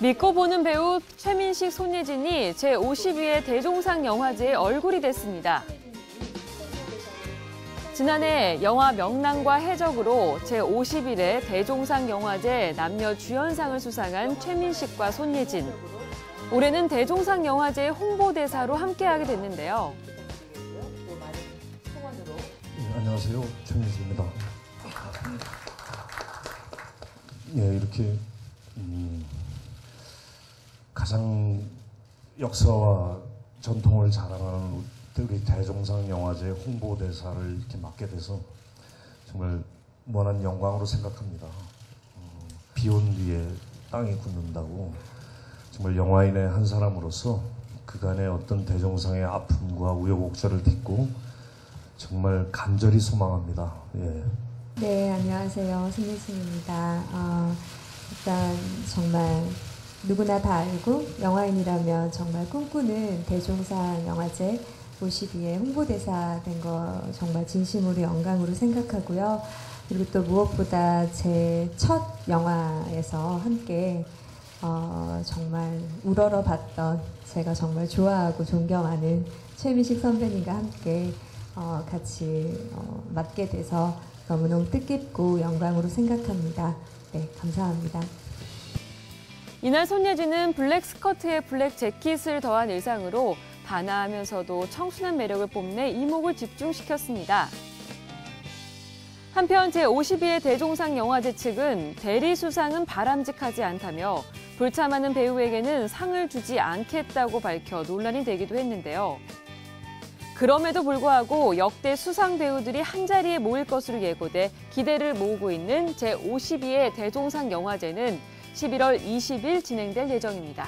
믿고 보는 배우 최민식, 손예진이 제52회 대종상 영화제의 얼굴이 됐습니다. 지난해 영화 명랑과 해적으로 제51회 대종상 영화제 남녀 주연상을 수상한 최민식과 손예진. 올해는 대종상 영화제 홍보대사로 함께하게 됐는데요. 네, 안녕하세요. 최민수입니다. 예, 이렇게 음, 가장 역사와 전통을 자랑하는 우리 대종상 영화제 홍보대사를 이렇게 맡게 돼서 정말 무한한 영광으로 생각합니다. 어, 비온 뒤에 땅이 굳는다고 정말 영화인의 한 사람으로서 그간의 어떤 대종상의 아픔과 우여곡절을 딛고 정말 간절히 소망합니다. 예. 네, 안녕하세요. 손예진입니다. 어, 일단 정말 누구나 다 알고 영화인이라면 정말 꿈꾸는 대종상 영화제 52회 홍보대사 된 거 정말 진심으로 영광으로 생각하고요. 그리고 또 무엇보다 제 첫 영화에서 함께 어, 정말 우러러 봤던 제가 정말 좋아하고 존경하는 최민식 선배님과 함께 어, 같이 어, 맡게 돼서 너무너무 뜻깊고 영광으로 생각합니다. 네, 감사합니다. 이날 손예진은 블랙 스커트에 블랙 재킷을 더한 의상으로 단아하면서도 청순한 매력을 뽐내 이목을 집중시켰습니다. 한편 제52회 대종상 영화제 측은 대리 수상은 바람직하지 않다며 불참하는 배우에게는 상을 주지 않겠다고 밝혀 논란이 되기도 했는데요. 그럼에도 불구하고 역대 수상 배우들이 한자리에 모일 것으로 예고돼 기대를 모으고 있는 제52회 대종상 영화제는 11월 20일 진행될 예정입니다.